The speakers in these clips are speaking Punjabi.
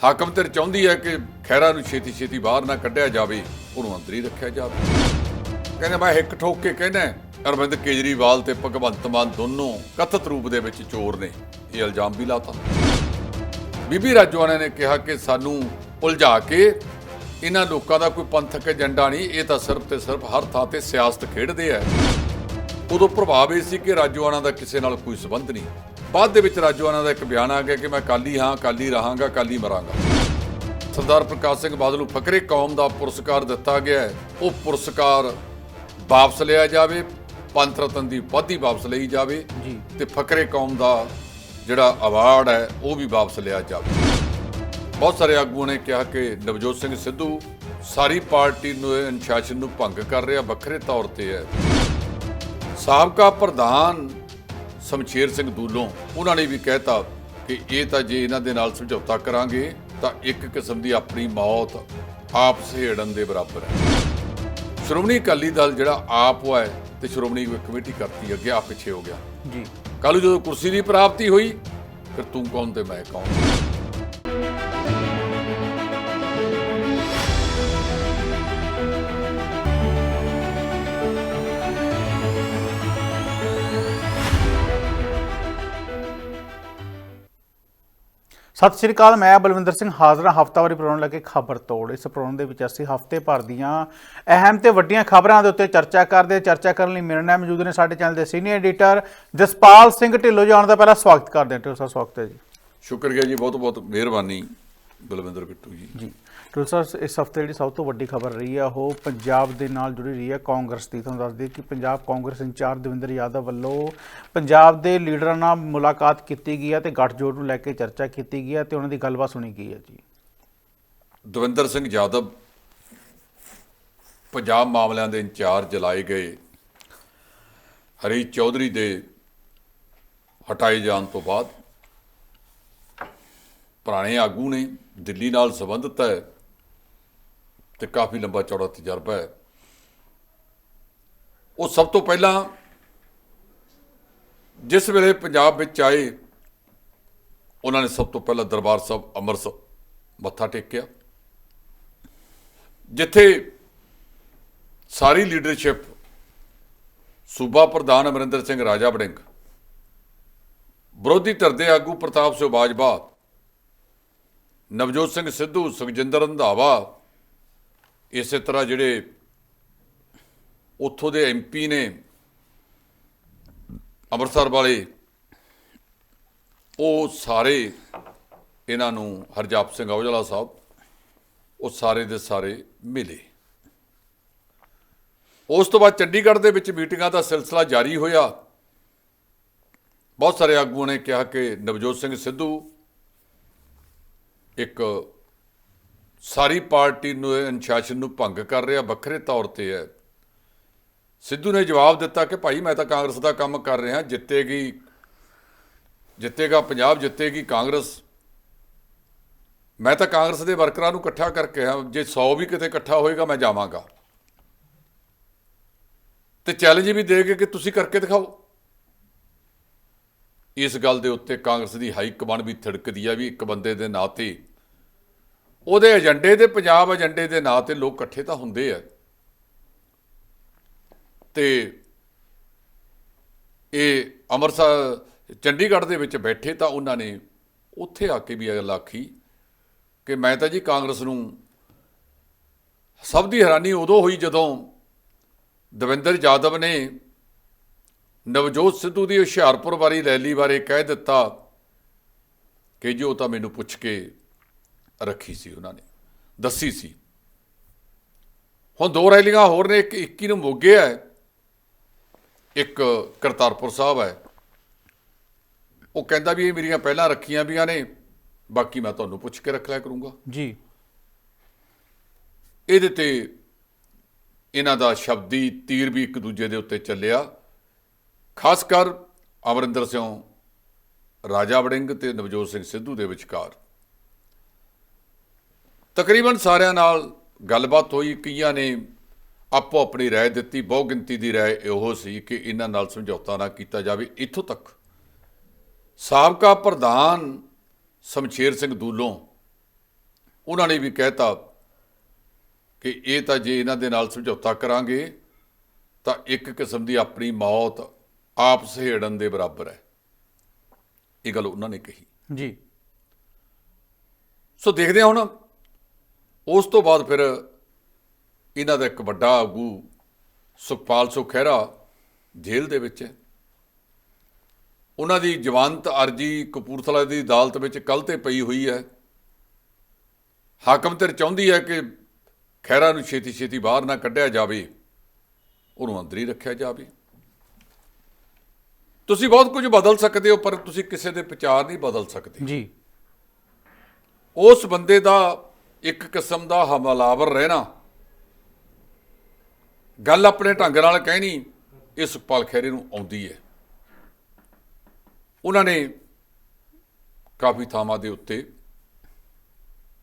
ਹਾਕਮ ਤੇ ਚਾਹੁੰਦੀ ਹੈ ਕਿ ਖੈਰਾ ਨੂੰ ਛੇਤੀ ਛੇਤੀ ਬਾਹਰ ਨਾ ਕੱਢਿਆ ਜਾਵੇ, ਉਹਨੂੰ ਅੰਦਰ ਹੀ ਰੱਖਿਆ ਜਾਵੇ। ਕਹਿੰਦੇ ਮੈਂ ਇੱਕ ਠੋਕ ਕੇ ਕਹਿੰਦਾ ਅਰਵਿੰਦ ਕੇਜਰੀਵਾਲ ਤੇ ਭਗਵੰਤ ਮਾਨ ਦੋਨੋਂ ਕਥਿਤ ਰੂਪ ਦੇ ਵਿੱਚ ਚੋਰ ਨੇ, ਇਹ ਇਲਜ਼ਾਮ ਵੀ ਲਾਤਾ। ਬੀਬੀ ਰਾਜਵਾਨਾ ਨੇ ਕਿਹਾ ਕਿ ਸਾਨੂੰ ਉਲਝਾ ਕੇ ਇਹਨਾਂ ਲੋਕਾਂ ਦਾ ਕੋਈ ਪੰਥਕ ਏਜੰਡਾ ਨਹੀਂ, ਇਹ ਤਾਂ ਸਿਰਫ ਤੇ ਸਿਰਫ ਹਰ ਥਾਂ ਤੇ ਸਿਆਸਤ ਖੇਡਦੇ ਆ। ਉਦੋਂ ਪ੍ਰਭਾਵ ਇਹ ਸੀ ਕਿ ਰਾਜਵਾਨਾ ਦਾ ਕਿਸੇ ਨਾਲ ਕੋਈ ਸਬੰਧ ਨਹੀਂ। ਬਾਅਦ ਦੇ ਵਿੱਚ ਰਾਜਵਾਨਾ ਦਾ ਇੱਕ ਬਿਆਨ ਆ ਗਿਆ ਕਿ ਮੈਂ ਕਾਲੀ ਹਾਂ ਕਾਲੀ ਰਹਾਂਗਾ ਕਾਲੀ ਮਰਾਂਗਾ। ਸਰਦਾਰ ਪ੍ਰਕਾਸ਼ ਸਿੰਘ ਬਾਦਲ ਨੂੰ ਫਕਰੇ ਕੌਮ ਦਾ ਪੁਰਸਕਾਰ ਦਿੱਤਾ ਗਿਆ ਹੈ। ਉਹ ਪੁਰਸਕਾਰ ਵਾਪਸ ਲਿਆ ਜਾਵੇ ਪੰਥ ਰਤਨ ਦੀ ਉਪਾਧੀ ਵਾਪਸ ਲਈ ਜਾਵੇ ਜੀ। ਤੇ ਫਕਰੇ ਕੌਮ ਦਾ ਜਿਹੜਾ ਅਵਾਰਡ ਹੈ ਉਹ ਵੀ ਵਾਪਸ ਲਿਆ ਜਾਵੇ। ਬਹੁਤ ਸਾਰੇ ਆਗੂਆਂ ਨੇ ਕਿਹਾ ਕਿ ਨਵਜੋਤ ਸਿੰਘ ਸਿੱਧੂ ਸਾਰੀ ਪਾਰਟੀ ਨੂੰ ਇਹ ਅਨੁਸ਼ਾਸਨ ਨੂੰ ਭੰਗ ਕਰ ਰਿਹਾ ਵੱਖਰੇ ਤੌਰ ਤੇ ਹੈ। ਸਾਬਕਾ ਪ੍ਰਧਾਨ ਸਮਸ਼ੇਰ ਸਿੰਘ ਦੂਲੋਂ ਉਹਨਾਂ ਨੇ ਵੀ ਕਹਿਤਾ ਕਿ ਇਹ ਤਾਂ ਜੇ ਇਹਨਾਂ ਦੇ ਨਾਲ ਸਮਝੌਤਾ ਕਰਾਂਗੇ ਤਾਂ ਇੱਕ ਕਿਸਮ ਦੀ ਆਪਣੀ ਮੌਤ ਆਪ ਸਹੇੜਨ ਦੇ ਬਰਾਬਰ ਹੈ। ਸ਼੍ਰੋਮਣੀ ਅਕਾਲੀ ਦਲ ਜਿਹੜਾ ਆਪ ਹੋਇਆ ਹੈ ਤੇ ਸ਼੍ਰੋਮਣੀ ਕਮੇਟੀ ਕਰਤੀ ਅੱਗੇ ਆ ਪਿੱਛੇ ਹੋ ਗਿਆ। ਜੀ। ਕੱਲ੍ਹ ਨੂੰ ਜਦੋਂ ਕੁਰਸੀ ਦੀ ਪ੍ਰਾਪਤੀ ਹੋਈ ਫਿਰ ਤੂੰ ਕੌਣ ਤੇ ਮੈਂ ਕੌਣ? ਸਤਿ ਸ਼੍ਰੀ ਅਕਾਲ ਮੈਂ ਬਲਵਿੰਦਰ ਸਿੰਘ ਹਾਜ਼ਰ ਹਾਂ। ਹਫਤਾਵਾਰੀ ਪ੍ਰੋਗਰਾਮ ਲੈ ਕੇ ਖਬਰ ਤੋੜ। ਇਸ ਪ੍ਰੋਗਰਾਮ ਦੇ ਵਿੱਚ ਅਸੀਂ ਹਫ਼ਤੇ ਭਰ ਦੀਆਂ ਅਹਿਮ ਤੇ ਵੱਡੀਆਂ ਖਬਰਾਂ ਦੇ ਉੱਤੇ ਚਰਚਾ ਕਰਦੇ। ਚਰਚਾ ਕਰਨ ਲਈ ਮੇਰੇ ਨਾਲ ਮੌਜੂਦ ਨੇ ਸਾਡੇ ਚੈਨਲ ਦੇ ਸੀਨੀਅਰ ਐਡੀਟਰ ਜਸਪਾਲ ਸਿੰਘ ਢਿੱਲੋਂ ਜਾਣ ਦਾ ਪਹਿਲਾਂ ਸਵਾਗਤ ਕਰਦੇ ਹਾਂ। ਢਿੱਲੋਂ ਸਾਹਿਬ ਸਵਾਗਤ ਹੈ ਜੀ। ਸ਼ੁਕਰੀਆ ਜੀ ਬਹੁਤ ਬਹੁਤ ਮਿਹਰਬਾਨੀ ਬਲਵਿੰਦਰ ਬਿੱਟੂ ਜੀ। ਜੀ। ਢਿੱਲੋਂ ਇਸ ਹਫ਼ਤੇ ਜਿਹੜੀ ਸਭ ਤੋਂ ਵੱਡੀ ਖਬਰ ਰਹੀ ਹੈ ਉਹ ਪੰਜਾਬ ਦੇ ਨਾਲ ਜੁੜੀ ਰਹੀ ਹੈ ਕਾਂਗਰਸ ਦੀ। ਤੁਹਾਨੂੰ ਦੱਸ ਦਈਏ ਕਿ ਪੰਜਾਬ ਕਾਂਗਰਸ ਇੰਚਾਰਜ ਦਵਿੰਦਰ ਯਾਦਵ ਵੱਲੋਂ ਪੰਜਾਬ ਦੇ ਲੀਡਰਾਂ ਨਾਲ ਮੁਲਾਕਾਤ ਕੀਤੀ ਗਈ ਹੈ ਤੇ ਗੱਠਜੋੜ ਨੂੰ ਲੈ ਕੇ ਚਰਚਾ ਕੀਤੀ ਗਈ ਹੈ ਤੇ ਉਹਨਾਂ ਦੀ ਗੱਲਬਾਤ ਸੁਣੀ ਗਈ ਹੈ ਜੀ। ਦਵਿੰਦਰ ਸਿੰਘ ਯਾਦਵ, ਪੰਜਾਬ ਮਾਮਲਿਆਂ ਦੇ ਇੰਚਾਰਜ ਲਾਏ ਗਏ ਹਰੀ ਚੌਧਰੀ ਦੇ ਹਟਾਏ ਜਾਣ ਤੋਂ ਬਾਅਦ ਪੁਰਾਣੇ ਆਗੂ ਨੇ ਦਿੱਲੀ ਨਾਲ ਸੰਬੰਧਿਤ ਹੈ। ਤੇ ਕਾਫੀ ਲੰਬਾ ਚੌੜਾ ਤਜਰਬਾ ਹੈ। ਉਹ ਸਭ ਤੋਂ ਪਹਿਲਾਂ ਜਿਸ ਵੇਲੇ ਪੰਜਾਬ ਵਿੱਚ ਆਏ, ਉਹਨਾਂ ਨੇ ਸਭ ਤੋਂ ਪਹਿਲਾਂ ਦਰਬਾਰ ਸਾਹਿਬ ਅੰਮ੍ਰਿਤਸਰ ਮੱਥਾ ਟੇਕਿਆ। ਜਿੱਥੇ ਸਾਰੀ ਲੀਡਰਸ਼ਿਪ ਸੂਬਾ ਪ੍ਰਧਾਨ ਅਮਰਿੰਦਰ ਸਿੰਘ ਰਾਜਾ ਬੜਿੰਗ ਵਿਰੋਧੀ ਧਿਰ ਦੇ ਆਗੂ ਪ੍ਰਤਾਪ ਸਿੰਘ ਬਾਜਵਾ, ਨਵਜੋਤ ਸਿੰਘ ਸਿੱਧੂ, ਸੁਖਜਿੰਦਰ ਰੰਧਾਵਾ ਇਸੇ ਤਰ੍ਹਾਂ ਜਿਹੜੇ ਉੱਥੋਂ ਦੇ ਐਮਪੀ ਨੇ ਅੰਮ੍ਰਿਤਸਰ ਵਾਲੇ, ਉਹ ਸਾਰੇ ਇਹਨਾਂ ਨੂੰ ਹਰਜਾਪ ਸਿੰਘ ਔਜਲਾ ਸਾਹਿਬ, ਉਹ ਸਾਰੇ ਦੇ ਸਾਰੇ ਮਿਲੇ। ਉਸ ਤੋਂ ਬਾਅਦ ਚੰਡੀਗੜ੍ਹ ਦੇ ਵਿੱਚ ਮੀਟਿੰਗਾਂ ਦਾ ਸਿਲਸਿਲਾ ਜਾਰੀ ਹੋਇਆ। ਬਹੁਤ ਸਾਰੇ ਆਗੂਆਂ ਨੇ ਕਿਹਾ ਕਿ ਨਵਜੋਤ ਸਿੰਘ ਸਿੱਧੂ ਇੱਕ ਸਾਰੀ ਪਾਰਟੀ ਨੂੰ ਅਨੁਸ਼ਾਸਨ ਨੂੰ ਭੰਗ ਕਰ ਰਿਹਾ, ਵੱਖਰੇ ਤੌਰ ਤੇ ਹੈ। ਸਿੱਧੂ ਨੇ ਜਵਾਬ ਦਿੱਤਾ ਕਿ ਭਾਈ ਮੈਂ ਤਾਂ ਕਾਂਗਰਸ ਦਾ ਕੰਮ ਕਰ ਰਿਹਾ, ਜਿੱਤੇਗੀ, ਜਿੱਤੇਗਾ ਪੰਜਾਬ, ਜਿੱਤੇਗੀ ਕਾਂਗਰਸ। ਮੈਂ ਤਾਂ ਕਾਂਗਰਸ ਦੇ ਵਰਕਰਾਂ ਨੂੰ ਇਕੱਠਾ ਕਰਕੇ ਆ, ਜੇ 100 ਵੀ ਕਿਤੇ ਇਕੱਠਾ ਹੋਏਗਾ ਮੈਂ ਜਾਵਾਂਗਾ। ਤੇ ਚੈਲੰਜ ਵੀ ਦੇ ਕੇ ਕਿ ਤੁਸੀਂ ਕਰਕੇ ਦਿਖਾਓ। ਇਸ ਗੱਲ ਦੇ ਉੱਤੇ ਕਾਂਗਰਸ ਦੀ ਹਾਈ ਕਮਾਂਡ ਵੀ ਥੜਕਦੀ ਆ ਵੀ ਇੱਕ ਬੰਦੇ ਦੇ ਨਾਂ ਤੇ ਉਹਦੇ ਏਜੰਡੇ ਦੇ ਪੰਜਾਬ ਏਜੰਡੇ ਦੇ ਨਾਂ ਤੇ ਲੋਕ ਇਕੱਠੇ ਤਾਂ ਹੁੰਦੇ ਆ। ਤੇ ਇਹ ਅੰਮ੍ਰਿਤਸਰ, ਚੰਡੀਗੜ੍ਹ ਦੇ ਵਿੱਚ ਬੈਠੇ ਤਾਂ ਉਹਨਾਂ ਨੇ ਉੱਥੇ ਆ ਕੇ ਵੀ ਇਹ ਗੱਲ ਆਖੀ ਕਿ ਮੈਂ ਤਾਂ ਜੀ ਕਾਂਗਰਸ ਨੂੰ ਸਭ ਦੀ ਹੈਰਾਨੀ ਉਦੋਂ ਹੋਈ ਜਦੋਂ ਦਵਿੰਦਰ ਯਾਦਵ ਨੇ ਨਵਜੋਤ ਸਿੱਧੂ ਦੀ ਹੁਸ਼ਿਆਰਪੁਰ ਵਾਲੀ ਰੈਲੀ ਬਾਰੇ ਕਹਿ ਦਿੱਤਾ ਕਿ ਜੋ ਤਾਂ ਮੈਨੂੰ ਪੁੱਛ ਕੇ ਰੱਖੀ ਸੀ ਉਹਨਾਂ ਨੇ ਦੱਸੀ ਸੀ। ਹੁਣ ਦੋ ਰੈਲੀਆਂ ਹੋਰ ਨੇ ਇੱਕ 21 ਨੂੰ ਮੋਗੇ ਹੈ ਇੱਕ ਕਰਤਾਰਪੁਰ ਸਾਹਿਬ ਹੈ। ਉਹ ਕਹਿੰਦਾ ਵੀ ਇਹ ਮੇਰੀਆਂ ਪਹਿਲਾਂ ਰੱਖੀਆਂ ਵੀਆਂ ਨੇ ਬਾਕੀ ਮੈਂ ਤੁਹਾਨੂੰ ਪੁੱਛ ਕੇ ਰੱਖ ਲਿਆ ਕਰੂੰਗਾ। ਜੀ। ਇਹਦੇ ਤੇ ਇਹਨਾਂ ਦਾ ਸ਼ਬਦੀ ਤੀਰ ਵੀ ਇੱਕ ਦੂਜੇ ਦੇ ਉੱਤੇ ਚੱਲਿਆ। ਖਾਸ ਕਰ ਅਮਰਿੰਦਰ ਸਿੰਘ ਰਾਜਾ ਵੜਿੰਗ ਤੇ ਨਵਜੋਤ ਸਿੰਘ ਸਿੱਧੂ ਦੇ ਵਿਚਕਾਰ। ਤਕਰੀਬਨ ਸਾਰਿਆਂ ਨਾਲ ਗੱਲਬਾਤ ਹੋਈ ਕਈਆਂ ਨੇ ਆਪੋ ਆਪਣੀ رائے ਦਿੱਤੀ ਬਹੁ ਗਿਣਤੀ ਦੀ رائے ਇਹੋ ਸੀ ਕਿ ਇਹਨਾਂ ਨਾਲ ਸਮਝੌਤਾ ਨਾ ਕੀਤਾ ਜਾਵੇ ਇੱਥੋਂ ਤੱਕ ਸਾਬਕਾ ਪ੍ਰਧਾਨ ਸਮਸ਼ੇਰ ਸਿੰਘ ਦੂਲੋਂ ਉਹਨਾਂ ਨੇ ਵੀ ਕਹਿਤਾ ਕਿ ਇਹ ਤਾਂ ਜੇ ਇਹਨਾਂ ਦੇ ਨਾਲ ਸਮਝੌਤਾ ਕਰਾਂਗੇ ਤਾਂ ਇੱਕ ਕਿਸਮ ਦੀ ਆਪਣੀ ਮੌਤ ਆਪ ਸਹੇੜਨ ਦੇ ਬਰਾਬਰ ਹੈ ਇਹ ਗੱਲ ਉਹਨਾਂ ਨੇ ਕਹੀ ਜੀ ਸੋ ਦੇਖਦੇ ਹਾਂ ਹੁਣ ਉਸ ਤੋਂ ਬਾਅਦ ਫਿਰ ਇਹਨਾਂ ਦਾ ਇੱਕ ਵੱਡਾ ਆਗੂ ਸੁਖਪਾਲ ਸਿੰਘ ਖਹਿਰਾ ਜੇਲ੍ਹ ਦੇ ਵਿੱਚ ਹੈ। ਉਹਨਾਂ ਦੀ ਜਵਾਨਤ ਅਰਜੀ ਕਪੂਰਥਲਾ ਦੀ ਅਦਾਲਤ ਵਿੱਚ ਕੱਲ ਤੇ ਪਈ ਹੋਈ ਹੈ। ਹਾਕਮ ਤੇ ਚਾਹੁੰਦੀ ਹੈ ਕਿ ਖਹਿਰਾ ਨੂੰ ਛੇਤੀ ਛੇਤੀ ਬਾਹਰ ਨਾ ਕੱਢਿਆ ਜਾਵੇ ਉਹਨੂੰ ਅੰਦਰ ਹੀ ਰੱਖਿਆ ਜਾਵੇ। ਤੁਸੀਂ ਬਹੁਤ ਕੁਝ ਬਦਲ ਸਕਦੇ ਹੋ ਪਰ ਤੁਸੀਂ ਕਿਸੇ ਦੇ ਵਿਚਾਰ ਨਹੀਂ ਬਦਲ ਸਕਦੇ। ਜੀ। ਉਸ ਬੰਦੇ ਦਾ ਇੱਕ ਕਿਸਮ ਦਾ ਹਮਲਾਵਰ ਰਹਿਣਾ। ਗੱਲ ਆਪਣੇ ਢੰਗ ਨਾਲ ਕਹਿਣੀ ਇਹ ਸੁਖਪਾਲ ਖਹਿਰੇ ਨੂੰ ਆਉਂਦੀ ਹੈ। ਉਹਨਾਂ ਨੇ ਕਾਫੀ ਥਾਵਾਂ ਦੇ ਉੱਤੇ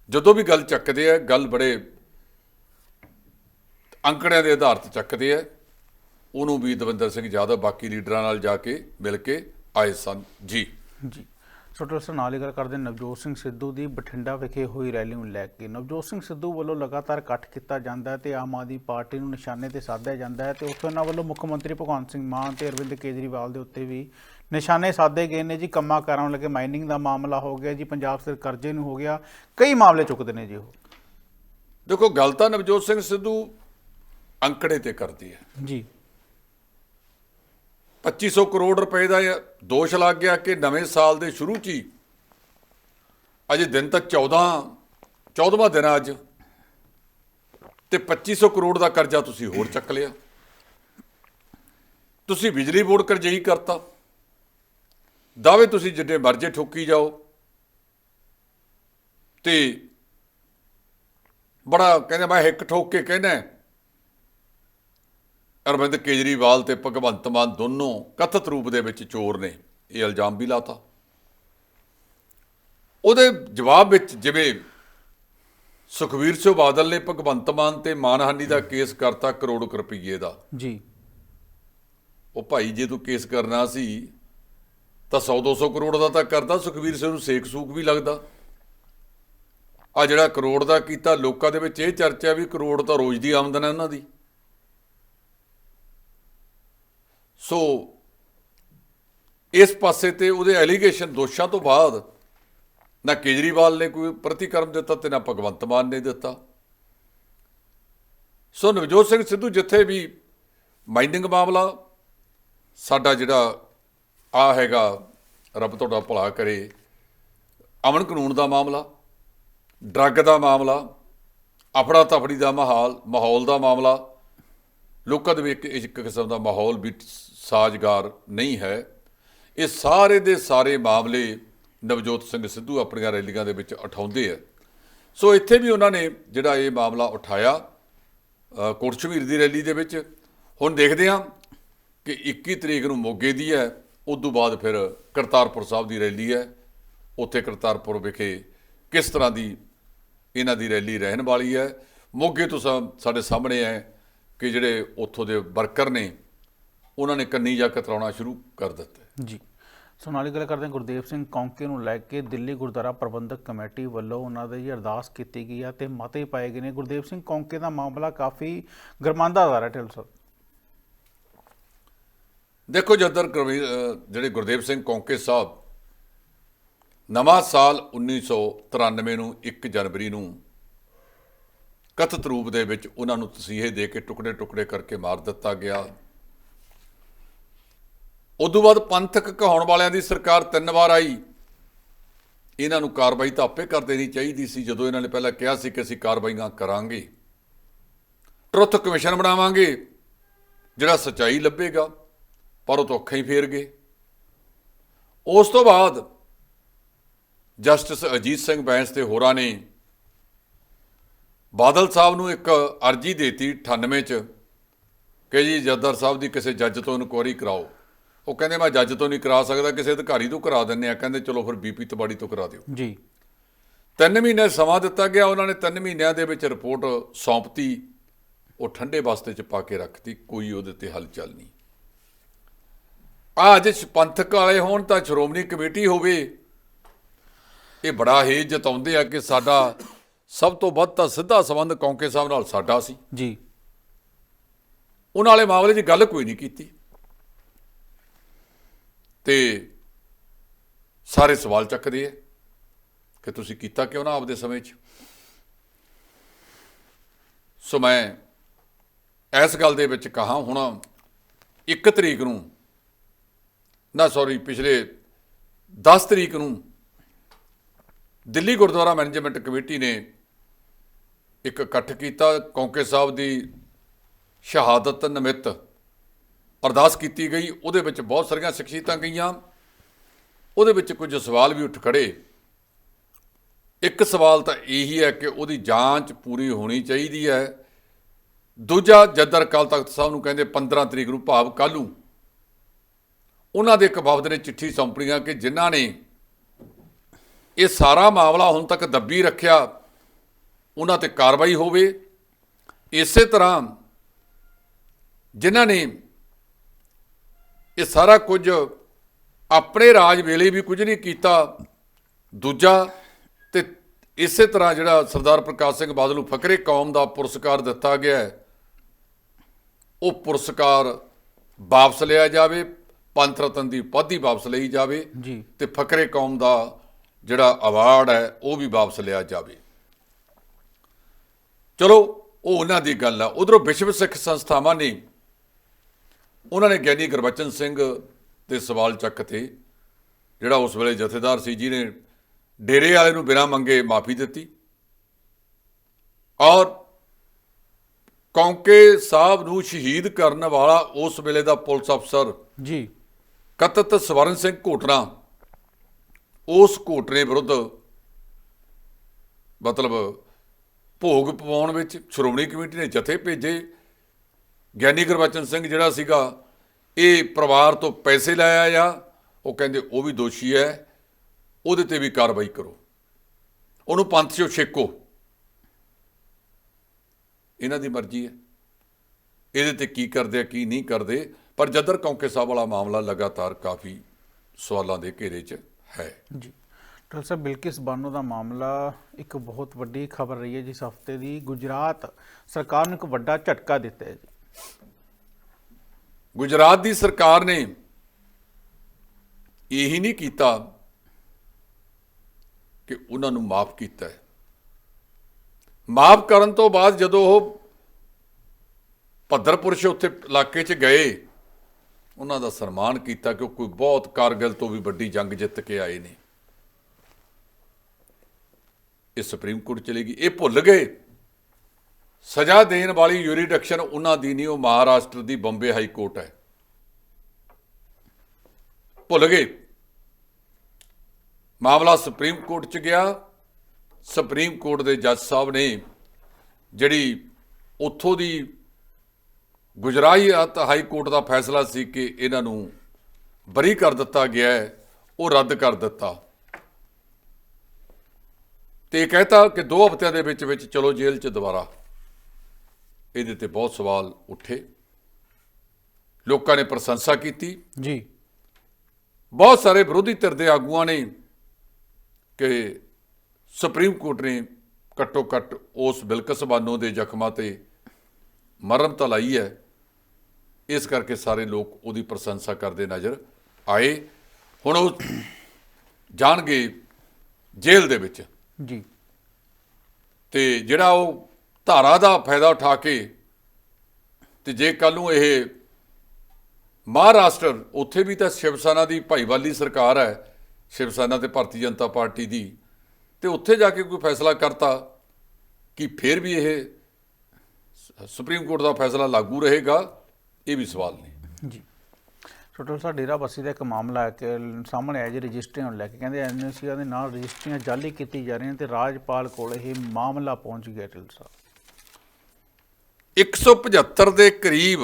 ਜਦੋਂ ਵੀ ਗੱਲ ਚੱਕਦੇ ਆ, ਗੱਲ ਬੜੇ ਅੰਕੜਿਆਂ ਦੇ ਆਧਾਰ ਤੇ ਚੱਕਦੇ ਆ। ਉਹਨੂੰ ਵੀ ਦਵਿੰਦਰ ਸਿੰਘ ਯਾਦਵ ਬਾਕੀ ਲੀਡਰਾਂ ਨਾਲ ਜਾ ਕੇ ਮਿਲ ਕੇ ਆਏ ਸਨ। ਜੀ। ਜੀ। ਸੋ ਡਾਕਟਰ ਨਾਲ ਹੀ ਗੱਲ ਕਰਦੇ ਨਵਜੋਤ ਸਿੰਘ ਸਿੱਧੂ ਦੀ ਬਠਿੰਡਾ ਵਿਖੇ ਹੋਈ ਰੈਲੀ ਨੂੰ ਲੈ ਕੇ। ਨਵਜੋਤ ਸਿੰਘ ਸਿੱਧੂ ਵੱਲੋਂ ਲਗਾਤਾਰ ਇਕੱਠ ਕੀਤਾ ਜਾਂਦਾ ਹੈ ਤੇ ਆਮ ਆਦਮੀ ਪਾਰਟੀ ਨੂੰ ਨਿਸ਼ਾਨੇ ਤੇ ਸਾਧਿਆ ਜਾਂਦਾ ਹੈ ਤੇ ਉੱਥੇ ਉਹਨਾਂ ਵੱਲੋਂ ਮੁੱਖ ਮੰਤਰੀ ਭਗਵੰਤ ਸਿੰਘ ਮਾਨ ਤੇ ਅਰਵਿੰਦ ਕੇਜਰੀਵਾਲ ਦੇ ਉੱਤੇ ਵੀ ਨਿਸ਼ਾਨੇ ਸਾਧੇ ਗਏ ਨੇ ਜੀ। ਕੰਮਾਂ ਕਾਰਾਂ ਨੂੰ ਲੈ ਕੇ ਮਾਈਨਿੰਗ ਦਾ ਮਾਮਲਾ ਹੋ ਗਿਆ ਜੀ। ਪੰਜਾਬ ਸਿਰ ਕਰਜ਼ੇ ਨੂੰ ਹੋ ਗਿਆ। ਕਈ ਮਾਮਲੇ ਚੁੱਕਦੇ ਨੇ ਜੀ ਉਹ। ਦੇਖੋ ਗੱਲ ਤਾਂ ਨਵਜੋਤ ਸਿੰਘ ਸਿੱਧੂ ਅੰਕੜੇ ਤੇ ਕਰਦੀ ਹੈ। ਜੀ। 2500 ਕਰੋੜ ਰੁਪਏ ਦਾ ਦੋਸ਼ ਲੱਗ ਗਿਆ ਕਿ ਨਵੇਂ ਸਾਲ ਦੇ ਸ਼ੁਰੂ 'ਚ ਹੀ ਅਜੇ ਦਿਨ ਤਾਂ 14 14ਵਾਂ ਦਿਨ ਆ ਅੱਜ। ਤੇ 2500 ਕਰੋੜ ਦਾ ਕਰਜ਼ਾ ਤੁਸੀਂ ਹੋਰ ਚੱਕ ਲਿਆ। ਤੁਸੀਂ ਬਿਜਲੀ ਬੋਰਡ ਕਰਜ਼ਈ ਕਰਤਾ। ਦਾਅਵੇ ਤੁਸੀਂ ਜਿੱਡੇ ਮਰਜ਼ੇ ਠੋਕੀ ਜਾਓ। ਤੇ ਬੜਾ ਕਹਿੰਦੇ ਮੈਂ ਹਿੱਕ ਠੋਕ ਕੇ ਕਹਿੰਦਾ ਅਰਵਿੰਦ ਕੇਜਰੀਵਾਲ ਤੇ ਭਗਵੰਤ ਮਾਨ ਦੋਨੋਂ ਕਥਿਤ ਰੂਪ ਦੇ ਵਿੱਚ ਚੋਰ ਨੇ। ਇਹ ਇਲਜ਼ਾਮ ਵੀ ਲਾਤਾ। ਉਹਦੇ ਜਵਾਬ ਵਿੱਚ ਜਿਵੇਂ ਸੁਖਵੀਰ ਸਿੰਘ ਬਾਦਲ ਨੇ ਭਗਵੰਤ ਮਾਨ ਤੇ ਮਾਨਹਾਨੀ ਦਾ ਕੇਸ ਕਰਤਾ ਕਰੋੜ ਰੁਪਈਏ ਦਾ। ਜੀ। ਉਹ ਭਾਈ ਜੇ ਤੂੰ ਕੇਸ ਕਰਨਾ ਸੀ ਤਾਂ 100 200 ਕਰੋੜ ਦਾ ਤਾਂ ਕਰਦਾ ਸੁਖਵੀਰ ਸਿੰਘ ਨੂੰ ਸੇਕ ਸੂਕ ਵੀ ਲੱਗਦਾ। ਆ ਜਿਹੜਾ ਕਰੋੜ ਦਾ ਕੀਤਾ ਲੋਕਾਂ ਦੇ ਵਿੱਚ ਇਹ ਚਰਚਾ ਵੀ ਕਰੋੜ ਤਾਂ ਰੋਜ਼ ਦੀ ਆਮਦਨ ਹੈ ਉਹਨਾਂ ਦੀ। ਸੋ ਇਸ ਪਾਸੇ ਤੇ ਉਹਦੇ ਐਲੀਗੇਸ਼ਨ ਦੋਸ਼ਾਂ ਤੋਂ ਬਾਅਦ ਨਾ ਕੇਜਰੀਵਾਲ ਨੇ ਕੋਈ ਪ੍ਰਤੀਕਰਮ ਦਿੱਤਾ ਤੇ ਨਾ ਭਗਵੰਤ ਮਾਨ ਨੇ ਦਿੱਤਾ। ਸੋ ਨਵਜੋਤ ਸਿੰਘ ਸਿੱਧੂ ਜਿੱਥੇ ਵੀ ਮਾਈਨਿੰਗ ਮਾਮਲਾ, ਸਾਡਾ ਜਿਹੜਾ ਆ ਹੈਗਾ ਰੱਬ ਤੁਹਾਡਾ ਭਲਾ ਕਰੇ, ਅਮਨ ਕਾਨੂੰਨ ਦਾ ਮਾਮਲਾ, ਡਰੱਗ ਦਾ ਮਾਮਲਾ ਅਫੜਾ ਤਫੜੀ ਦਾ ਮਾਹੌਲ ਮਾਹੌਲ ਦਾ ਮਾਮਲਾ ਲੋਕਾਂ ਦੇ ਵਿੱਚ ਇੱਕ ਕਿਸਮ ਦਾ ਮਾਹੌਲ ਵੀ ਸਾਜ਼ਗਾਰ ਨਹੀਂ ਹੈ। ਇਹ ਸਾਰੇ ਦੇ ਸਾਰੇ ਮਾਮਲੇ ਨਵਜੋਤ ਸਿੰਘ ਸਿੱਧੂ ਆਪਣੀਆਂ ਰੈਲੀਆਂ ਦੇ ਵਿੱਚ ਉਠਾਉਂਦੇ ਆ। ਸੋ ਇੱਥੇ ਵੀ ਉਹਨਾਂ ਨੇ ਜਿਹੜਾ ਇਹ ਮਾਮਲਾ ਉਠਾਇਆ ਅ, ਦੀ ਰੈਲੀ ਦੇ ਵਿੱਚ। ਹੁਣ ਦੇਖਦੇ ਹਾਂ ਕਿ 21 ਤਰੀਕ ਨੂੰ ਮੋਗੇ ਦੀ ਹੈ ਉਸ ਤੋਂ ਬਾਅਦ ਫਿਰ ਕਰਤਾਰਪੁਰ ਸਾਹਿਬ ਦੀ ਰੈਲੀ ਹੈ। ਉੱਥੇ ਕਰਤਾਰਪੁਰ ਵਿਖੇ ਕਿਸ ਤਰ੍ਹਾਂ ਦੀ ਇਹਨਾਂ ਦੀ ਰੈਲੀ ਰਹਿਣ ਵਾਲੀ ਹੈ। ਮੋਗੇ ਤੋਂ ਸਾ- ਸਾਡੇ ਸਾਹਮਣੇ ਹੈ ਕਿ ਜਿਹੜੇ ਉੱਥੋਂ ਦੇ ਵਰਕਰ ਨੇ ਉਹਨਾਂ ਨੇ ਕੰਨੀ ਜਾ ਕਤਰਾਉਣਾ ਸ਼ੁਰੂ ਕਰ ਦਿੱਤਾ। ਜੀ। ਸੋ ਨਾਲ ਹੀ ਗੱਲ ਕਰਦੇ ਹਾਂ ਗੁਰਦੇਵ ਸਿੰਘ ਕੌਂਕੇ ਨੂੰ ਲੈ ਕੇ ਦਿੱਲੀ ਗੁਰਦੁਆਰਾ ਪ੍ਰਬੰਧਕ ਕਮੇਟੀ ਵੱਲੋਂ ਉਹਨਾਂ ਦੀ ਅਰਦਾਸ ਕੀਤੀ ਗਈ ਹੈ ਤੇ ਮਤੇ ਪਾਏ ਗਏ ਨੇ। ਗੁਰਦੇਵ ਸਿੰਘ ਕੌਂਕੇ ਦਾ ਮਾਮਲਾ ਕਾਫੀ ਗਰਮਾਂਦਾ ਦਾ ਰਿਹਾ ਢਿੱਲ ਸਾਹਿਬ। ਦੇਖੋ ਜਦਰ ਜਿਹੜੇ ਗੁਰਦੇਵ ਸਿੰਘ ਕੌਂਕੇ ਸਾਹਿਬ ਨਵਾਂ ਸਾਲ 1993 ਨੂੰ 1 ਜਨਵਰੀ ਨੂੰ ਕਥਿਤ ਰੂਪ ਦੇ ਵਿੱਚ ਉਹਨਾਂ ਨੂੰ ਤਸੀਹੇ ਦੇ ਕੇ ਟੁਕੜੇ ਟੁਕੜੇ ਕਰਕੇ ਮਾਰ ਦਿੱਤਾ ਗਿਆ। ਉਦੋਂ ਬਾਅਦ ਪੰਥਕ ਕਹਾਉਣ ਵਾਲਿਆਂ ਦੀ ਸਰਕਾਰ ਤਿੰਨ ਵਾਰ ਆਈ। ਇਹਨਾਂ ਨੂੰ ਕਾਰਵਾਈ ਤਾਂ ਆਪੇ ਕਰ ਦੇਣੀ ਚਾਹੀਦੀ ਸੀ, ਜਦੋਂ ਇਹਨਾਂ ਨੇ ਪਹਿਲਾਂ ਕਿਹਾ ਸੀ ਕਿ ਅਸੀਂ ਕਾਰਵਾਈਆਂ ਕਰਾਂਗੇ। ਟਰੁੱਥ ਕਮਿਸ਼ਨ ਬਣਾਵਾਂਗੇ, ਜਿਹੜਾ ਸਚਾਈ ਲੱਭੇਗਾ, ਪਰ ਉਹ ਤਾਂ ਹੀ ਫੇਰ ਗਏ। ਉਸ ਤੋਂ ਬਾਅਦ ਜਸਟਿਸ ਅਜੀਤ ਸਿੰਘ ਬੈਂਸ ਤੇ ਹੋਰਾਂ ਨੇ ਬਾਦਲ ਸਾਹਿਬ ਨੂੰ ਇੱਕ ਅਰਜੀ ਦੇਤੀ 98 ਚ ਕਿ ਜੀ ਜੱਦਰ ਸਾਹਿਬ ਦੀ ਕਿਸੇ ਜੱਜ ਤੋਂ ਇਨਕੁਆਰੀ ਕਰਾਓ। ਉਹ ਕਹਿੰਦੇ ਮੈਂ ਜੱਜ ਤੋਂ ਨਹੀਂ ਕਰਾ ਸਕਦਾ ਕਿਸੇ ਅਧਿਕਾਰੀ ਤੋਂ ਕਰਾ ਦਿੰਨੇ ਆ ਕਹਿੰਦੇ ਚਲੋ ਫਿਰ ਬੀਪੀ ਤਬਾੜੀ ਤੋਂ ਕਰਾ ਦਿਓ। ਜੀ। ਤਿੰਨ ਮਹੀਨੇ ਸਮਾਂ ਦਿੱਤਾ ਗਿਆ ਉਹਨਾਂ ਨੇ ਤਿੰਨ ਮਹੀਨਿਆਂ ਦੇ ਵਿੱਚ ਰਿਪੋਰਟ ਸੌਂਪਤੀ। ਉਹ ਠੰਡੇ ਬਸਤੇ 'ਚ ਪਾ ਕੇ ਰੱਖਤੀ ਕੋਈ ਉਹਦੇ ਤੇ ਹਲਚਲ ਨਹੀਂ। ਆ ਅੱਜ ਪੰਥਕ ਵਾਲੇ ਹੋਣ ਤਾਂ ਸ਼੍ਰੋਮਣੀ ਕਮੇਟੀ ਹੋਵੇ ਇਹ ਬੜਾ ਹੀ ਜਤਾਉਂਦੇ ਆ ਕਿ ਸਾਡਾ ਸਭ ਤੋਂ ਵੱਧ ਤਾਂ ਸਿੱਧਾ ਸੰਬੰਧ ਕੌਂਕੇ ਸਾਹਿਬ ਨਾਲ ਸਾਡਾ ਸੀ। ਜੀ। ਉਹਨਾਂ ਵਾਲੇ ਮਾਮਲੇ 'ਚ ਗੱਲ ਕੋਈ ਨਹੀਂ ਕੀਤੀ। ਤੇ ਸਾਰੇ ਸਵਾਲ ਚੱਕਦੇ ਆ ਕਿ ਤੁਸੀਂ ਕੀਤਾ ਕਿਉਂ ਨਾ ਆਪਦੇ ਸਮੇਂ 'ਚ? ਸੋ ਮੈਂ ਇਸ ਗੱਲ ਦੇ ਵਿੱਚ ਕਹਾ ਹੁਣ 1 ਤਰੀਕ ਨੂੰ ਨਾ ਸੌਰੀ ਪਿਛਲੇ 10 ਤਰੀਕ ਨੂੰ ਦਿੱਲੀ ਗੁਰਦੁਆਰਾ ਮੈਨੇਜਮੈਂਟ ਕਮੇਟੀ ਨੇ ਇੱਕ ਇਕੱਠ ਕੀਤਾ, ਕੌਂਕੇ ਸਾਹਿਬ ਦੀ ਸ਼ਹਾਦਤ ਨਿਮਿਤ ਅਰਦਾਸ ਕੀਤੀ ਗਈ। ਉਹਦੇ ਵਿੱਚ ਬਹੁਤ ਸਾਰੀਆਂ ਸ਼ਖਸੀਅਤਾਂ ਗਈਆਂ। ਉਹਦੇ ਵਿੱਚ ਕੁਝ ਸਵਾਲ ਵੀ ਉੱਠ ਖੜੇ। ਇੱਕ ਸਵਾਲ ਤਾਂ ਇਹੀ ਹੈ ਕਿ ਉਹਦੀ ਜਾਂਚ ਪੂਰੀ ਹੋਣੀ ਚਾਹੀਦੀ ਹੈ। ਦੂਜਾ ਜਦਰ ਅਕਾਲ ਤਖਤ ਸਾਹਿਬ ਨੂੰ ਕਹਿੰਦੇ 15 ਤਰੀਕ ਨੂੰ ਭਾਵ ਕਾਲੂ ਉਹਨਾਂ ਦੇ ਇੱਕ ਵਫਦ ਨੇ ਚਿੱਠੀ ਸੌਂਪਣੀਆਂ ਕਿ ਜਿਨ੍ਹਾਂ ਨੇ ਇਹ ਸਾਰਾ ਮਾਮਲਾ ਹੁਣ ਤੱਕ ਦੱਬੀ ਰੱਖਿਆ ਉਹਨਾਂ ਤੇ ਕਾਰਵਾਈ ਹੋਵੇ ਇਸੇ ਤਰ੍ਹਾਂ ਜਿਨ੍ਹਾਂ ਨੇ ਇਹ ਸਾਰਾ ਕੁਝ ਆਪਣੇ ਰਾਜ ਵੇਲੇ ਵੀ ਕੁਝ ਨਹੀਂ ਕੀਤਾ ਦੂਜਾ ਤੇ ਇਸੇ ਤਰ੍ਹਾਂ ਜਿਹੜਾ ਸਰਦਾਰ ਪ੍ਰਕਾਸ਼ ਸਿੰਘ ਬਾਦਲ ਨੂੰ ਫਕਰੇ ਕੌਮ ਦਾ ਪੁਰਸਕਾਰ ਦਿੱਤਾ ਗਿਆ ਹੈ ਉਹ ਪੁਰਸਕਾਰ ਵਾਪਸ ਲਿਆ ਜਾਵੇ ਪੰਥ ਰਤਨ ਦੀ ਉਪਾਧੀ ਵਾਪਸ ਲਈ ਜਾਵੇ ਤੇ ਫਕਰੇ ਕੌਮ ਦਾ ਜਿਹੜਾ ਅਵਾਰਡ ਹੈ ਉਹ ਵੀ ਵਾਪਸ ਲਿਆ ਜਾਵੇ। ਚਲੋ ਉਹ ਉਹਨਾਂ ਦੀ ਗੱਲ ਆ। ਉਧਰੋਂ ਵਿਸ਼ਵ ਸਿੱਖ ਸੰਸਥਾਵਾਂ ਨੇ ਉਹਨਾਂ ਨੇ ਗਿਆਨੀ ਗੁਰਬਚਨ ਸਿੰਘ ਤੇ ਸਵਾਲ ਚੱਕ ਤੇ ਜਿਹੜਾ ਉਸ ਵੇਲੇ ਜਥੇਦਾਰ ਸੀ ਜੀ ਨੇ ਡੇਰੇ ਵਾਲੇ ਨੂੰ ਬਿਨਾਂ ਮੰਗੇ ਮਾਫੀ ਦਿੱਤੀ। ਔਰ ਕੌਂਕੇ ਸਾਹਿਬ ਨੂੰ ਸ਼ਹੀਦ ਕਰਨ ਵਾਲਾ ਉਸ ਵੇਲੇ ਦਾ ਪੁਲਿਸ ਅਫਸਰ ਜੀ। ਕਤਤ ਸਵਰਨ ਸਿੰਘ ਘੋਟਣਾ ਉਸ ਘੋਟਣੇ ਵਿਰੁੱਧ ਮਤਲਬ ਭੋਗ ਪਵਾਉਣ ਵਿੱਚ ਸ਼੍ਰੋਮਣੀ ਕਮੇਟੀ ਨੇ ਜਥੇ ਭੇਜੇ। ਗਿਆਨੀ ਗੁਰਬਚਨ ਸਿੰਘ ਜਿਹੜਾ ਸੀਗਾ, ਇਹ ਪਰਿਵਾਰ ਤੋਂ ਪੈਸੇ ਲਾਇਆ ਆ ਉਹ ਕਹਿੰਦੇ, ਉਹ ਵੀ ਦੋਸ਼ੀ ਹੈ, ਉਹਦੇ ਤੇ ਵੀ ਕਾਰਵਾਈ ਕਰੋ। ਉਹਨੂੰ ਪੰਥ ਚੋਂ ਛੇਕੋ। ਇਹਨਾਂ ਦੀ ਮਰਜ਼ੀ ਹੈ। ਇਹਦੇ ਤੇ ਕੀ ਕਰਦੇ ਆ, ਕੀ ਨਹੀਂ ਕਰਦੇ। ਪਰ ਜਦਰ ਕੌਂਕੇ ਸਾਹਿਬ ਵਾਲਾ ਮਾਮਲਾ ਲਗਾਤਾਰ ਕਾਫੀ ਸਵਾਲਾਂ ਦੇ ਘੇਰੇ 'ਚ ਹੈ। ਜੀ। ਡਾਕਟਰ ਸਾਹਿਬ, ਬਿਲਕਿਸ ਬਾਨੋ ਦਾ ਮਾਮਲਾ ਇੱਕ ਬਹੁਤ ਵੱਡੀ ਖਬਰ ਰਹੀ ਹੈ ਜਿਸ ਹਫ਼ਤੇ ਦੀ ਗੁਜਰਾਤ ਸਰਕਾਰ ਨੂੰ ਇੱਕ ਵੱਡਾ ਝਟਕਾ ਦਿੱਤਾ ਹੈ ਜੀ। ਗੁਜਰਾਤ ਦੀ ਸਰਕਾਰ ਨੇ ਇਹੀ ਨਹੀਂ ਕੀਤਾ ਕਿ ਉਹਨਾਂ ਨੂੰ ਮਾਫ ਕੀਤਾ ਹੈ। ਮਾਫ ਕਰਨ ਤੋਂ ਬਾਅਦ ਜਦੋਂ ਉਹ ਭੱਦਰਪੁਰਸ਼ ਉੱਥੇ ਇਲਾਕੇ 'ਚ ਗਏ, ਉਹਨਾਂ ਦਾ ਸਨਮਾਨ ਕੀਤਾ ਕਿ ਉਹ ਕੋਈ ਬਹੁਤ ਕਾਰਗਿਲ ਤੋਂ ਵੀ ਵੱਡੀ ਜੰਗ ਜਿੱਤ ਕੇ ਆਏ ਨੇ। ਇਹ ਸੁਪਰੀਮ ਕੋਰਟ ਚਲੇਗੀ। ਇਹ ਭੁੱਲ ਗਏ। ਸਜ਼ਾ ਦੇਣ ਵਾਲੀ ਯੂਰੀਡਕਸ਼ਨ ਉਹਨਾਂ ਦੀ ਨਹੀਂ, ਉਹ ਮਹਾਰਾਸ਼ਟਰ ਦੀ ਬੰਬੇ ਹਾਈ ਕੋਰਟ ਹੈ। ਭੁੱਲ ਗਏ। ਮਾਮਲਾ ਸੁਪਰੀਮ ਕੋਰਟ ਚ ਗਿਆ। ਸੁਪਰੀਮ ਕੋਰਟ ਦੇ ਜੱਜ ਸਾਹਿਬ ਨੇ ਜਿਹੜੀ ਉੱਥੋਂ ਦੀ ਗੁਜਰਾਤ ਹਾਈ ਕੋਰਟ ਦਾ ਫੈਸਲਾ ਸੀ ਕਿ ਇਹਨਾਂ ਨੂੰ ਬਰੀ ਕਰ ਦਿੱਤਾ ਗਿਆ ਹੈ, ਉਹ ਰੱਦ ਕਰ ਦਿੱਤਾ। ਤੇ ਕਹਿਤਾ ਕਿ 2 ਹਫ਼ਤਿਆਂ ਦੇ ਵਿੱਚ ਵਿੱਚ ਚਲੋ ਜੇਲ੍ਹ 'ਚ ਦੁਬਾਰਾ। ਇਹਦੇ ਤੇ ਬਹੁਤ ਸਵਾਲ ਉੱਠੇ। ਲੋਕਾਂ ਨੇ ਪ੍ਰਸ਼ੰਸਾ ਕੀਤੀ। ਜੀ। ਬਹੁਤ ਸਾਰੇ ਵਿਰੋਧੀ ਧਿਰ ਦੇ ਆਗੂਆਂ ਨੇ ਕਿ ਸੁਪਰੀਮ ਕੋਰਟ ਨੇ ਘੱਟੋ ਘੱਟ ਉਸ ਬਿਲਕਸ ਬਾਨੋ ਦੇ ਜ਼ਖਮਾਂ ਤੇ ਮਰਮ ਤਾਂ ਲਾਈ ਹੈ। ਇਸ ਕਰਕੇ ਸਾਰੇ ਲੋਕ ਉਹਦੀ ਪ੍ਰਸ਼ੰਸਾ ਕਰਦੇ ਨਜ਼ਰ ਆਏ। ਹੁਣ ਉਹ ਜਾਣਗੇ ਜੇਲ੍ਹ ਦੇ ਵਿੱਚ। ਜੀ। ਤੇ ਜਿਹੜਾ ਉਹ ਧਾਰਾ ਦਾ ਫਾਇਦਾ ਉਠਾ ਕੇ ਤੇ ਜੇ ਕੱਲ ਨੂੰ ਇਹ ਮਹਾਰਾਸ਼ਟਰ ਉੱਥੇ ਵੀ ਤਾਂ ਸ਼ਿਵ ਸੈਨਾ ਦੀ ਭਾਈਵਾਲੀ ਸਰਕਾਰ ਹੈ ਸ਼ਿਵ ਸੈਨਾ ਤੇ ਭਾਰਤੀ ਜਨਤਾ ਪਾਰਟੀ ਦੀ ਤੇ ਉੱਥੇ ਜਾ ਕੇ ਕੋਈ ਫੈਸਲਾ ਕਰਤਾ ਕਿ ਫਿਰ ਵੀ ਇਹ ਸੁਪਰੀਮ ਕੋਰਟ ਦਾ ਫੈਸਲਾ ਲਾਗੂ ਰਹੇਗਾ ਇਹ ਵੀ ਸਵਾਲ ਨੇ। ਜੀ। ਟੋਟਲ ਸਾ ਡੇਰਾ ਬੱਸੀ ਦਾ ਇੱਕ ਮਾਮਲਾ ਹੈ ਕਿ ਸਾਹਮਣੇ ਆਇਆ ਜੀ ਰਜਿਸਟਰੀਆਂ ਨੂੰ ਲੈ ਕੇ ਕਹਿੰਦੇ ਐਨਐਸਸੀਆਂ ਦੇ ਨਾਲ ਰਜਿਸਟਰੀਆਂ ਜਾਲੀ ਕੀਤੀ ਜਾ ਰਹੀਆਂ ਤੇ ਰਾਜਪਾਲ ਕੋਲ ਇਹ ਮਾਮਲਾ ਪਹੁੰਚ ਗਿਆ ਟਿਲ ਸਾਹਿਬ। 175 ਦੇ ਕਰੀਬ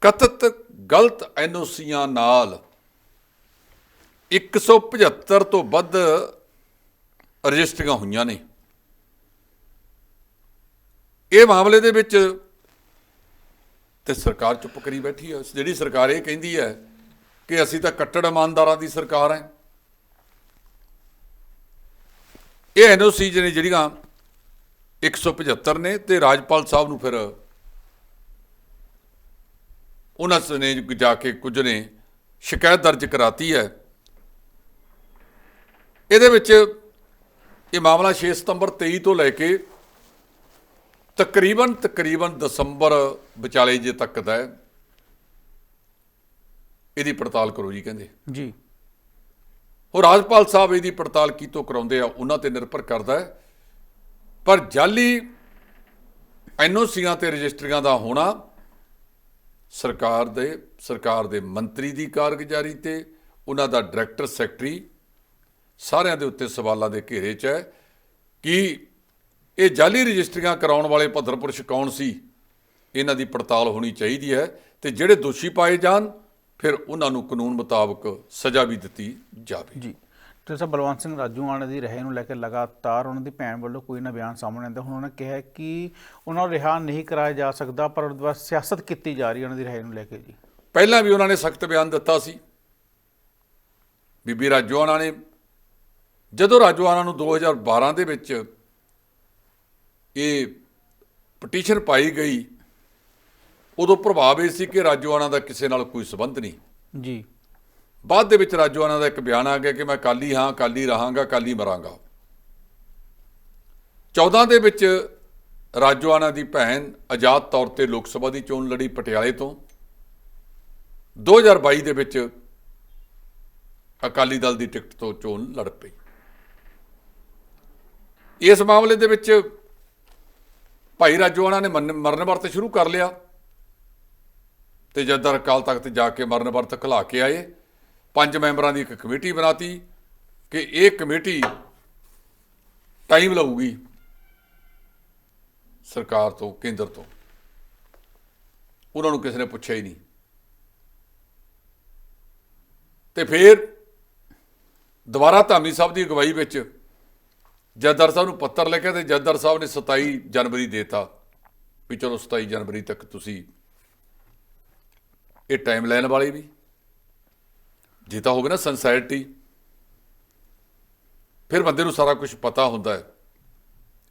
ਕਥਿਤ ਗਲਤ ਐਨਓਸੀਆਂ ਨਾਲ 175 ਤੋਂ ਵੱਧ ਰਜਿਸਟਰੀਆਂ ਹੋਈਆਂ ਨੇ। ਇਹ ਮਾਮਲੇ ਦੇ ਵਿੱਚ ਤੇ ਸਰਕਾਰ ਚੁੱਪ ਕਰੀ ਬੈਠੀ ਹੈ। ਜਿਹੜੀ ਸਰਕਾਰ ਇਹ ਕਹਿੰਦੀ ਹੈ ਕਿ ਅਸੀਂ ਤਾਂ ਕੱਟੜ ਇਮਾਨਦਾਰਾਂ ਦੀ ਸਰਕਾਰ ਹੈ। ਇਹ ਐਨਓਸੀ ਨੇ ਜਿਹੜੀਆਂ 175 ਨੇ ਤੇ ਰਾਜਪਾਲ ਸਾਹਿਬ ਨੂੰ ਫਿਰ ਉਹਨਾਂ ਸ ਨੇ ਜਾ ਕੇ ਕੁਝ ਨੇ ਸ਼ਿਕਾਇਤ ਦਰਜ ਕਰਾਤੀ ਹੈ। ਇਹਦੇ ਵਿੱਚ ਇਹ ਮਾਮਲਾ 6 ਸਤੰਬਰ 23 ਤੋਂ ਲੈ ਕੇ ਤਕਰੀਬਨ ਤਕਰੀਬਨ ਦਸੰਬਰ ਵਿਚਾਲੇ ਜੇ ਤੱਕ ਦਾ ਇਹਦੀ ਪੜਤਾਲ ਕਰੋ ਜੀ ਕਹਿੰਦੇ। ਜੀ। ਉਹ ਰਾਜਪਾਲ ਸਾਹਿਬ ਇਹਦੀ ਪੜਤਾਲ ਕੀਤੋਂ ਕਰਾਉਂਦੇ ਆ ਉਹਨਾਂ ਤੇ ਨਿਰਭਰ ਕਰਦਾ ਹੈ। ਪਰ ਜਾਲੀ ਐਨਓਸੀਆਂ ਤੇ ਰਜਿਸਟਰੀਆਂ ਦਾ ਹੋਣਾ ਸਰਕਾਰ ਦੇ ਸਰਕਾਰ ਦੇ ਮੰਤਰੀ ਦੀ ਕਾਰਗੁਜ਼ਾਰੀ ਤੇ ਉਹਨਾਂ ਦਾ ਡਾਇਰੈਕਟਰ ਸੈਕਟਰੀ ਸਾਰਿਆਂ ਦੇ ਉੱਤੇ ਸਵਾਲਾਂ ਦੇ ਘੇਰੇ 'ਚ ਹੈ ਕਿ ਇਹ ਜਾਲੀ ਰਜਿਸਟਰੀਆਂ ਕਰਾਉਣ ਵਾਲੇ ਭੱਦਰ ਪੁਰਸ਼ ਕੌਣ ਸੀ? ਇਹਨਾਂ ਦੀ ਪੜਤਾਲ ਹੋਣੀ ਚਾਹੀਦੀ ਹੈ ਤੇ ਜਿਹੜੇ ਦੋਸ਼ੀ ਪਾਏ ਜਾਣ ਫਿਰ ਉਹਨਾਂ ਨੂੰ ਕਾਨੂੰਨ ਮੁਤਾਬਕ ਸਜ਼ਾ ਵੀ ਦਿੱਤੀ ਜਾਵੇ। ਜੀ। ਤੇ ਸਰ ਬਲਵੰਤ ਸਿੰਘ ਰਾਜੂਆਣਾ ਦੀ ਰਹੇ ਨੂੰ ਲੈ ਕੇ ਲਗਾਤਾਰ ਉਹਨਾਂ ਦੀ ਭੈਣ ਵੱਲੋਂ ਕੋਈ ਨਾ ਬਿਆਨ ਸਾਹਮਣੇ ਆਉਂਦਾ। ਹੁਣ ਉਹਨਾਂ ਕਿਹਾ ਕਿ ਉਹਨਾਂ ਨੂੰ ਰਿਹਾ ਨਹੀਂ ਕਰਾਇਆ ਜਾ ਸਕਦਾ ਪਰ ਉਹਦੇ ਬਾਅਦ ਸਿਆਸਤ ਕੀਤੀ ਜਾ ਰਹੀ ਉਹਨਾਂ ਦੀ ਰਹੇ ਨੂੰ ਲੈ ਕੇ ਜੀ। ਪਹਿਲਾਂ ਵੀ ਉਹਨਾਂ ਨੇ ਸਖਤ ਬਿਆਨ ਦਿੱਤਾ ਸੀ। ਬੀਬੀ ਰਾਜੋਆਣਾ ਨੇ ਜਦੋਂ ਰਾਜੋਆਣਾ ਨੂੰ 2012 ਦੇ ਵਿੱਚ ਇਹ ਪਟੀਸ਼ਨ ਪਾਈ ਗਈ ਉਦੋਂ ਪ੍ਰਭਾਵ ਇਹ ਸੀ ਕਿ ਰਾਜੋਆਣਾ ਦਾ ਕਿਸੇ ਨਾਲ ਕੋਈ ਸਬੰਧ ਨਹੀਂ। ਜੀ। ਬਾਅਦ ਦੇ ਵਿੱਚ ਰਾਜੋਆਣਾ ਦਾ ਇੱਕ ਬਿਆਨ ਆ ਗਿਆ ਕਿ ਮੈਂ ਕਾਲੀ ਹਾਂ ਕਾਲੀ ਰਹਾਂਗਾ ਕਾਲੀ ਮਰਾਂਗਾ। 14 ਦੇ ਵਿੱਚ ਰਾਜੋਆਣਾ ਦੀ ਭੈਣ ਆਜ਼ਾਦ ਤੌਰ ਤੇ ਲੋਕ ਸਭਾ ਦੀ ਚੋਣ ਲੜੀ ਪਟਿਆਲੇ ਤੋਂ। 2022 ਦੇ ਵਿੱਚ ਅਕਾਲੀ ਦਲ ਦੀ ਟਿਕਟ ਤੋਂ ਚੋਣ ਲੜ ਪਈ। ਇਸ ਮਾਮਲੇ ਦੇ ਵਿੱਚ ਭਾਈ ਰਾਜੋਆਣਾ ਨੇ ਮੰਨ- ਮਰਨ ਵਰਤ ਸ਼ੁਰੂ ਕਰ ਲਿਆ। ਤੇ ਜਦਰ ਅਕਾਲ ਤਖਤ ਜਾ ਕੇ ਮਰਨ ਵਰਤ ਖਲਾ ਕੇ ਆਏ, ਪੰਜ ਮੈਂਬਰਾਂ ਦੀ ਇੱਕ ਕਮੇਟੀ ਬਣਾਤੀ ਕਿ ਇਹ ਕਮੇਟੀ ਟਾਈਮ ਲਊਗੀ ਸਰਕਾਰ ਤੋਂ, ਕੇਂਦਰ ਤੋਂ। ਉਹਨਾਂ ਨੂੰ ਕਿਸੇ ਨੇ ਪੁੱਛਿਆ ਹੀ ਨਹੀਂ। ਤੇ ਫਿਰ ਦੁਬਾਰਾ ਧਾਮੀ ਸਾਹਿਬ ਦੀ ਅਗਵਾਈ ਵਿੱਚ ਜੱਦਰ ਸਾਹਿਬ ਨੂੰ ਪੱਤਰ ਲਿਖਿਆ ਤੇ ਜੱਦਰ ਸਾਹਿਬ ਨੇ 27 ਜਨਵਰੀ ਦੇਤਾ ਵੀ ਚਲੋ 27 ਜਨਵਰੀ ਤੱਕ ਤੁਸੀਂ ਇਹ ਟਾਈਮ ਲਾਈਨ ਵਾਲੇ ਵੀ। ਜੇ ਤਾਂ ਹੋਵੇ ਨਾ ਸੰਸਾਇਟੀ ਫਿਰ ਬੰਦੇ ਨੂੰ ਸਾਰਾ ਕੁਝ ਪਤਾ ਹੁੰਦਾ ਹੈ।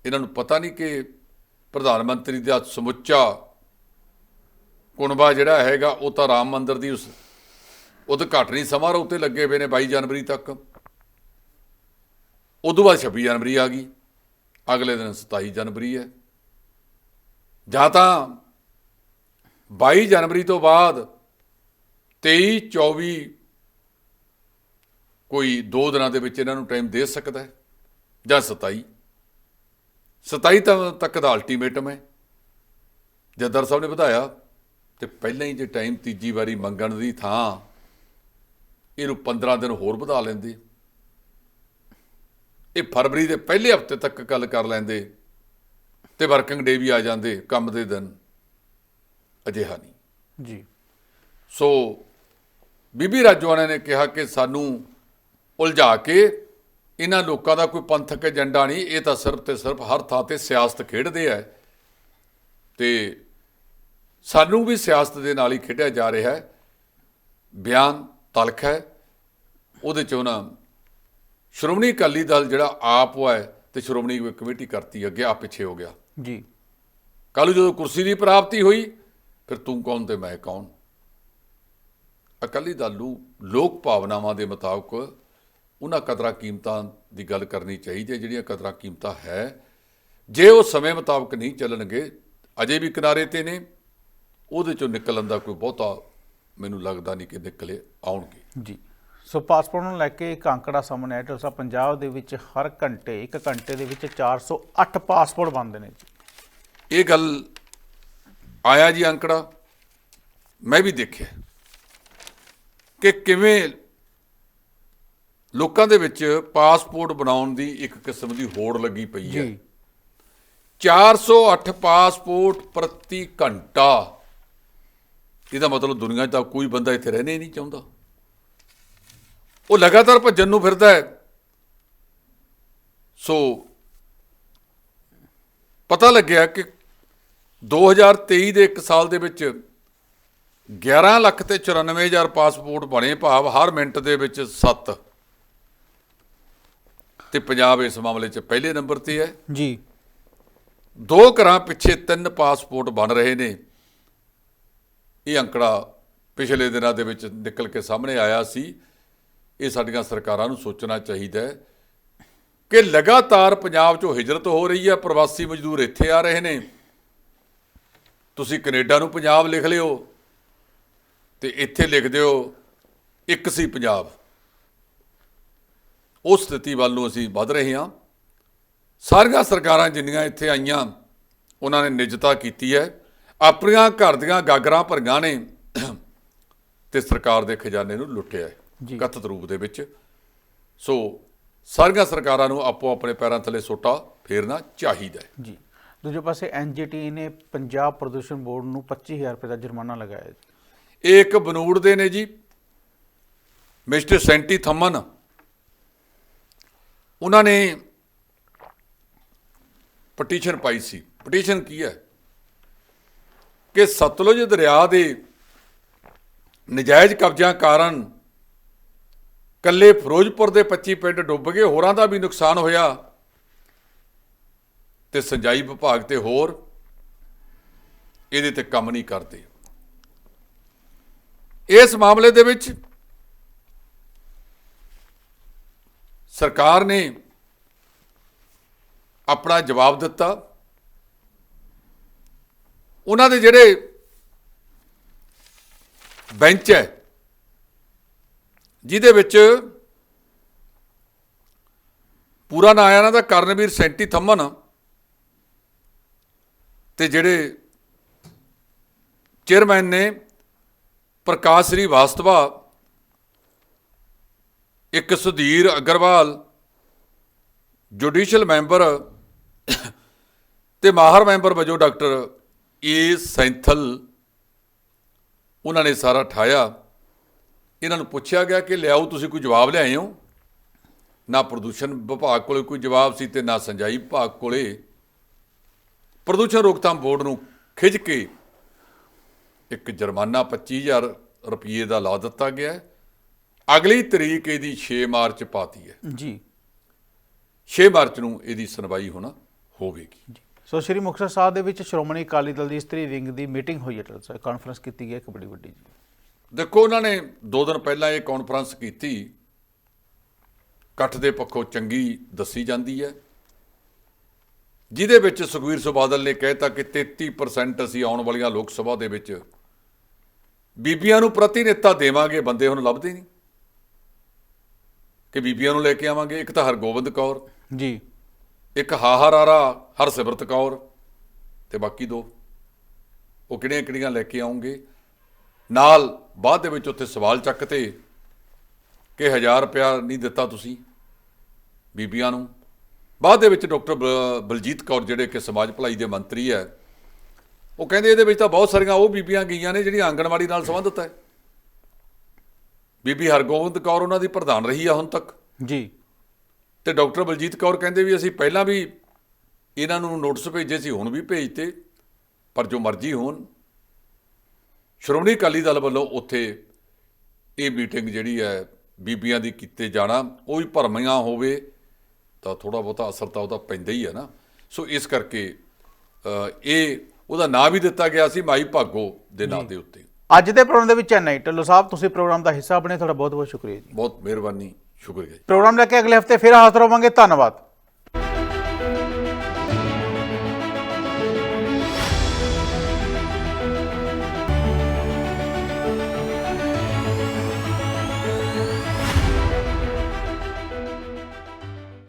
ਇਹਨਾਂ ਨੂੰ ਪਤਾ ਨਹੀਂ ਕਿ ਪ੍ਰਧਾਨ ਮੰਤਰੀ ਦਾ ਸਮੁੱਚਾ ਕੁਣਬਾ ਜਿਹੜਾ ਹੈਗਾ, ਉਹ ਤਾਂ ਰਾਮ ਮੰਦਿਰ ਦੀ ਉਸ ਉਦਘਾਟਨੀ ਸਮਾਰੋਹ 'ਤੇ ਲੱਗੇ ਹੋਏ ਨੇ 22 ਜਨਵਰੀ ਤੱਕ। ਉਦੋਂ ਬਾਅਦ 26 ਜਨਵਰੀ ਆ ਗਈ। ਅਗਲੇ ਦਿਨ 27 ਜਨਵਰੀ ਹੈ। ਜਾਂ ਤਾਂ 22 ਜਨਵਰੀ ਤੋਂ ਬਾਅਦ 23 24 ਕੋਈ 2 ਦਿਨਾਂ ਦੇ ਵਿੱਚ ਇਹਨਾਂ ਨੂੰ ਟਾਈਮ ਦੇ ਸਕਦਾ ਹੈ, ਜਾਂ 27 27 ਤਾਂ ਤੱਕ ਦਾ ਅਲਟੀਮੇਟਮ ਹੈ। ਜੱਦਰ ਸਾਹਿਬ ਨੇ ਵਧਾਇਆ, ਤੇ ਪਹਿਲਾਂ ਹੀ ਜੇ ਟਾਈਮ ਤੀਜੀ ਵਾਰੀ ਮੰਗਣ ਦੀ ਥਾਂ, ਇਹਨੂੰ 15 ਦਿਨ ਹੋਰ ਵਧਾ ਲੈਂਦੇ। ਇਹ ਫਰਵਰੀ ਦੇ ਪਹਿਲੇ ਹਫ਼ਤੇ ਤੱਕ ਗੱਲ ਕਰ ਲੈਂਦੇ ਤੇ ਵਰਕਿੰਗ ਡੇ ਵੀ ਆ ਜਾਂਦੇ ਕੰਮ ਦੇ ਦਿਨ। ਅਜਿਹਾ ਨਹੀਂ। ਜੀ। ਸੋ ਬੀਬੀ ਰਾਜਵਾਨਾ ਨੇ ਕਿਹਾ ਕਿ ਸਾਨੂੰ ਉਲਝਾ ਕੇ ਇਹਨਾਂ ਲੋਕਾਂ ਦਾ ਕੋਈ ਪੰਥਕ ਏਜੰਡਾ ਨਹੀਂ ਇਹ ਤਾਂ ਸਿਰਫ ਤੇ ਸਿਰਫ ਹਰ ਥਾਂ ਤੇ ਸਿਆਸਤ ਖੇਡਦੇ ਆ। ਤੇ ਸਾਨੂੰ ਵੀ ਸਿਆਸਤ ਦੇ ਨਾਲ ਹੀ ਖੇਡਿਆ ਜਾ ਰਿਹਾ ਹੈ। ਬਿਆਨ ਤਲਖ ਹੈ। ਉਹਦੇ ਚ ਉਹਨਾਂ ਸ਼੍ਰੋਮਣੀ ਅਕਾਲੀ ਦਲ ਜਿਹੜਾ ਆਪ ਹੋਇਆ ਹੈ ਤੇ ਸ਼੍ਰੋਮਣੀ ਕਮੇਟੀ ਕਰਤੀ ਅੱਗੇ ਆ ਪਿੱਛੇ ਹੋ ਗਿਆ। ਜੀ। ਕੱਲ੍ਹ ਜਦੋਂ ਕੁਰਸੀ ਦੀ ਪ੍ਰਾਪਤੀ ਹੋਈ ਫਿਰ ਤੂੰ ਕੌਣ ਤੇ ਮੈਂ ਕੌਣ? ਅਕਾਲੀ ਦਲ ਨੂੰ ਲੋਕ ਭਾਵਨਾਵਾਂ ਦੇ ਮੁਤਾਬਕ ਉਹਨਾਂ ਕਦਰਾਂ ਕੀਮਤਾਂ ਦੀ ਗੱਲ ਕਰਨੀ ਚਾਹੀਦੀ ਹੈ ਜਿਹੜੀਆਂ ਕਦਰਾਂ ਕੀਮਤਾਂ ਹੈ। ਜੇ ਉਹ ਸਮੇਂ ਮੁਤਾਬਕ ਨਹੀਂ ਚੱਲਣਗੇ ਅਜੇ ਵੀ ਕਿਨਾਰੇ ਤੇ ਨੇ ਉਹਦੇ ਚੋਂ ਨਿਕਲਣ ਦਾ ਕੋਈ ਬਹੁਤਾ ਮੈਨੂੰ ਲੱਗਦਾ ਨਹੀਂ ਕਿ ਨਿਕਲੇ ਆਉਣਗੇ। ਜੀ। ਸੋ ਪਾਸਪੋਰਟ ਨੂੰ ਲੈ ਕੇ ਇੱਕ ਅੰਕੜਾ ਸਾਹਮਣੇ ਆਇਆ ਟੋਸਾ ਪੰਜਾਬ ਦੇ ਵਿੱਚ ਹਰ ਘੰਟੇ ਇੱਕ ਘੰਟੇ ਦੇ ਵਿੱਚ 408 ਪਾਸਪੋਰਟ ਬਣਦੇ ਨੇ ਜੀ। ਇਹ ਗੱਲ ਆਇਆ ਜੀ ਅੰਕੜਾ ਮੈਂ ਵੀ ਦੇਖਿਆ। ਕਿ ਕਿਵੇਂ ਲੋਕਾਂ ਦੇ ਵਿੱਚ ਪਾਸਪੋਰਟ ਬਣਾਉਣ ਦੀ ਇੱਕ ਕਿਸਮ ਦੀ ਹੋੜ ਲੱਗੀ ਪਈ ਹੈ। ਜੀ। 408 ਪਾਸਪੋਰਟ ਪ੍ਰਤੀ ਘੰਟਾ। ਇਹਦਾ ਮਤਲਬ ਦੁਨੀਆ 'ਚ ਤਾਂ ਕੋਈ ਬੰਦਾ ਇੱਥੇ ਰਹਿਣਾ ਹੀ ਨਹੀਂ ਚਾਹੁੰਦਾ। ਉਹ ਲਗਾਤਾਰ ਭੱਜਣ ਨੂੰ ਫਿਰਦਾ ਹੈ। ਸੋ ਪਤਾ ਲੱਗਿਆ ਕਿ 2023 ਦੇ ਇੱਕ ਸਾਲ ਦੇ ਵਿੱਚ 11 ਲੱਖ ਤੇ 94000 ਪਾਸਪੋਰਟ ਬਣੇ ਭਾਵ ਹਰ ਮਿੰਟ ਦੇ ਵਿੱਚ 7 ਤੇ ਪੰਜਾਬ ਇਸ ਮਾਮਲੇ 'ਚ ਪਹਿਲੇ ਨੰਬਰ ਤੇ ਹੈ। ਜੀ। ਦੋ ਘਰਾਂ ਪਿੱਛੇ ਤਿੰਨ ਪਾਸਪੋਰਟ ਬਣ ਰਹੇ ਨੇ। ਇਹ ਅੰਕੜਾ ਪਿਛਲੇ ਦਿਨਾਂ ਦੇ ਵਿੱਚ ਨਿਕਲ ਕੇ ਸਾਹਮਣੇ ਆਇਆ ਸੀ। ਇਹ ਸਾਡੀਆਂ ਸਰਕਾਰਾਂ ਨੂੰ ਸੋਚਣਾ ਚਾਹੀਦਾ ਹੈ ਕਿ ਲਗਾਤਾਰ ਪੰਜਾਬ 'ਚੋਂ ਹਿਜਰਤ ਹੋ ਰਹੀ ਹੈ, ਪ੍ਰਵਾਸੀ ਮਜ਼ਦੂਰ ਇੱਥੇ ਆ ਰਹੇ ਨੇ। ਤੁਸੀਂ ਕੈਨੇਡਾ ਨੂੰ ਪੰਜਾਬ ਲਿਖ ਲਿਓ ਤੇ ਇੱਥੇ ਲਿਖ ਦਿਓ, ਇੱਕ ਸੀ ਪੰਜਾਬ। ਉਸ ਸਥਿਤੀ ਵੱਲ ਨੂੰ ਅਸੀਂ ਵੱਧ ਰਹੇ ਹਾਂ। ਸਾਰੀਆਂ ਸਰਕਾਰਾਂ ਜਿੰਨੀਆਂ ਇੱਥੇ ਆਈਆਂ, ਉਹਨਾਂ ਨੇ ਨਿਜਤਾ ਕੀਤੀ ਹੈ। ਆਪਣੀਆਂ ਘਰ ਦੀਆਂ ਗਾਗਰਾਂ ਭਰਗਾਂ ਨੇ ਤੇ ਸਰਕਾਰ ਦੇ ਖਜ਼ਾਨੇ ਨੂੰ ਲੁੱਟਿਆ ਹੈ। ਕਥਿਤ ਰੂਪ ਦੇ ਵਿੱਚ। ਸੋ ਸਾਰੀਆਂ ਸਰਕਾਰਾਂ ਨੂੰ ਆਪੋ ਆਪਣੇ ਪੈਰਾਂ ਥੱਲੇ ਸੋਟਾ ਫੇਰਨਾ ਚਾਹੀਦਾ ਹੈ। ਜੀ। ਦੂਜੇ ਪਾਸੇ ਐਨਜੀਟੀ ਨੇ ਪੰਜਾਬ ਪ੍ਰਦੂਸ਼ਣ ਬੋਰਡ ਨੂੰ 25000 ਰੁਪਏ ਦਾ ਜੁਰਮਾਨਾ ਲਗਾਇਆ ਜੀ। ਇਹ ਇੱਕ ਬਨੂੜ ਦੇ ਨੇ ਜੀ ਮਿਸਟਰ ਸੈਂਟੀ ਥੰਮਨ। ਉਹਨਾਂ ਨੇ ਪਟੀਸ਼ਨ ਪਾਈ ਸੀ। ਪਟੀਸ਼ਨ ਕੀ ਹੈ? ਕਿ ਸਤਲੁਜ ਦਰਿਆ ਦੇ ਨਜਾਇਜ਼ ਕਬਜ਼ਿਆਂ ਕਾਰਨ ਕੱਲੇ ਫਿਰੋਜ਼ਪੁਰ ਦੇ 25 ਪਿੰਡ ਡੁੱਬ ਗਏ, ਹੋਰਾਂ ਦਾ ਵੀ ਨੁਕਸਾਨ ਹੋਇਆ। ਤੇ ਸਿੰਜਾਈ ਵਿਭਾਗ ਤੇ ਹੋਰ, ਇਹਦੇ ਤੇ ਕੰਮ ਨਹੀਂ ਕਰਦੇ। ਇਸ ਮਾਮਲੇ ਦੇ ਵਿੱਚ ਸਰਕਾਰ ਨੇ ਆਪਣਾ ਜਵਾਬ ਦਿੱਤਾ। ਉਹਨਾਂ ਦੇ ਜਿਹੜੇ ਬੈਂਚ ਹੈ ਜਿਹਦੇ ਵਿੱਚ ਪੂਰਾ ਨਾਂ ਆਇਆ ਇਹਨਾਂ ਦਾ, ਕਰਨਵੀਰ ਸੈਂਟੀ ਥੰਮਨ ਤੇ ਜਿਹੜੇ ਚੇਅਰਮੈਨ ਨੇ ਪ੍ਰਕਾਸ਼ ਸ੍ਰੀ ਵਾਸਤਵਾ, ਇੱਕ ਸੁਧੀਰ ਅਗਰਵਾਲ, ਜੁਡੀਸ਼ੀਅਲ ਮੈਂਬਰ ਤੇ ਮਾਹਰ ਮੈਂਬਰ ਵਜੋਂ ਡਾਕਟਰ ਏ ਸੈਂਥਲ, ਉਹਨਾਂ ਨੇ ਸਾਰਾ ਠਾਇਆ ਇਹਨਾਂ ਨੂੰ ਪੁੱਛਿਆ ਗਿਆ ਕਿ ਲਿਆਓ ਤੁਸੀਂ ਕੋਈ ਜਵਾਬ ਲਿਆਏ ਹੋ? ਨਾ ਪ੍ਰਦੂਸ਼ਣ ਵਿਭਾਗ ਕੋਲੇ ਕੋਈ ਜਵਾਬ ਸੀ ਤੇ ਨਾ ਸੰਜਾਈ ਵਿਭਾਗ ਕੋਲੇ। ਪ੍ਰਦੂਸ਼ਣ ਰੋਕਥਾਮ ਬੋਰਡ ਨੂੰ ਖਿੱਚ ਕੇ ਇੱਕ ਜੁਰਮਾਨਾ 25000 ਰੁਪਏ ਦਾ ਲਾ ਦਿੱਤਾ ਗਿਆ ਹੈ। ਅਗਲੀ ਤਰੀਕ ਇਹਦੀ 6 ਮਾਰਚ ਪਾਤੀ ਹੈ। ਜੀ। 6 ਮਾਰਚ ਨੂੰ ਇਹਦੀ ਸੁਣਵਾਈ ਹੋਣਾ ਹੋਵੇਗੀ। ਸੋ ਸ਼੍ਰੀ ਮੁਕਤਸਰ ਸਾਹਿਬ ਦੇ ਵਿੱਚ ਸ਼੍ਰੋਮਣੀ ਅਕਾਲੀ ਦਲ ਦੀ ਇਸਤਰੀ ਵਿੰਗ ਦੀ ਮੀਟਿੰਗ ਹੋਈ ਹੈ। ਕਾਨਫਰੰਸ ਕੀਤੀ ਗਈ ਹੈ। ਇੱਕ ਬੜੀ ਵੱਡੀ ਜੀ। ਦੇਖੋ ਉਹਨਾਂ ਨੇ 2 ਦਿਨ ਪਹਿਲਾਂ ਇਹ ਕਾਨਫਰੰਸ ਕੀਤੀ। ਇਕੱਠ ਦੇ ਪੱਖੋਂ ਚੰਗੀ ਦੱਸੀ ਜਾਂਦੀ ਹੈ। ਜਿਹਦੇ ਵਿੱਚ ਸੁਖਵੀਰ ਸਿੰਘ ਬਾਦਲ ਨੇ ਕਹਿਤਾ ਕਿ 33% ਅਸੀਂ ਆਉਣ ਵਾਲੀਆਂ ਲੋਕ ਸਭਾ ਦੇ ਵਿੱਚ ਬੀਬੀਆਂ ਨੂੰ ਪ੍ਰਤੀਨਿਧਤਾ ਦੇਵਾਂਗੇ ਬੰਦੇ ਹੁਣ ਲੱਭਦੇ ਨਹੀਂ। ਕਿ ਬੀਬੀਆਂ ਨੂੰ ਲੈ ਕੇ ਆਵਾਂਗੇ ਇੱਕ ਤਾਂ ਹਰਗੋਬਿੰਦ ਕੌਰ ਜੀ। ਇੱਕ ਹਾਹਾਰਾਰਾ ਹਰਸਿਮਰਤ ਕੌਰ ਤੇ ਬਾਕੀ ਦੋ। ਉਹ ਕਿਹੜੀਆਂ ਕਿਹੜੀਆਂ ਲੈ ਕੇ ਆਉਂਗੇ ਨਾਲ ਬਾਅਦ ਦੇ ਵਿੱਚ ਉੱਥੇ ਸਵਾਲ ਚੱਕਤੇ ਕਿ 1000 ਰੁਪਇਆ ਨਹੀਂ ਦਿੱਤਾ ਤੁਸੀਂ ਬੀਬੀਆਂ ਨੂੰ। ਬਾਅਦ ਦੇ ਵਿੱਚ ਡਾਕਟਰ ਬਲਜੀਤ ਕੌਰ ਜਿਹੜੇ ਕਿ ਸਮਾਜ ਭਲਾਈ ਦੇ ਮੰਤਰੀ ਹੈ ਉਹ ਕਹਿੰਦੇ ਇਹਦੇ ਵਿੱਚ ਤਾਂ ਬਹੁਤ ਸਾਰੀਆਂ ਉਹ ਬੀਬੀਆਂ ਗਈਆਂ ਨੇ ਜਿਹੜੀਆਂ ਆਂਗਣਵਾੜੀ ਨਾਲ ਸੰਬੰਧਿਤ ਹੈ। ਬੀਬੀ ਹਰਗੋਬਿੰਦ ਕੌਰ ਉਹਨਾਂ ਦੀ ਪ੍ਰਧਾਨ ਰਹੀ ਆ ਹੁਣ ਤੱਕ। ਜੀ। ਤੇ ਡਾਕਟਰ ਬਲਜੀਤ ਕੌਰ ਕਹਿੰਦੇ ਵੀ ਅਸੀਂ ਪਹਿਲਾਂ ਵੀ ਇਹਨਾਂ ਨੂੰ ਨੋਟਿਸ ਭੇਜੇ ਸੀ ਹੁਣ ਵੀ ਭੇਜਤੇ ਪਰ ਜੋ ਮਰਜ਼ੀ ਹੋਣ ਸ਼੍ਰੋਮਣੀ ਅਕਾਲੀ ਦਲ ਵੱਲੋਂ ਉੱਥੇ ਇਹ ਮੀਟਿੰਗ ਜਿਹੜੀ ਹੈ ਬੀਬੀਆਂ ਦੀ ਕੀਤੇ ਜਾਣਾ ਉਹ ਵੀ ਭਰਮੀਆਂ ਹੋਵੇ ਤਾਂ ਥੋੜਾ ਬਹੁਤਾ ਅਸਰ ਤਾਂ ਉਹਦਾ ਪੈਂਦਾ ਹੀ ਹੈ ਨਾ। ਸੋ ਇਸ ਕਰਕੇ ਇਹ ਉਹਦਾ ਨਾਂ ਵੀ ਦਿੱਤਾ ਗਿਆ ਸੀ ਮਾਈ ਭਾਗੋ ਦੇ ਨਾਂ ਦੇ ਉੱਤੇ। ਅੱਜ ਦੇ ਪ੍ਰੋਗਰਾਮ ਦੇ ਵਿੱਚ ਚੈਨਈ ਟੱਲੋ ਸਾਹਿਬ ਤੁਸੀਂ ਪ੍ਰੋਗਰਾਮ ਦਾ ਹਿੱਸਾ ਬਣੇ ਤੁਹਾਡਾ ਬਹੁਤ ਬਹੁਤ ਸ਼ੁਕਰੀਆ ਜੀ। ਬਹੁਤ ਮਿਹਰਬਾਨੀ ਸ਼ੁਕਰੀਆ ਜੀ। ਪ੍ਰੋਗਰਾਮ ਲੈ ਕੇ ਅਗਲੇ ਹਫ਼ਤੇ ਫਿਰ ਹਾਜ਼ਰ ਹੋਵਾਂਗੇ। ਧੰਨਵਾਦ।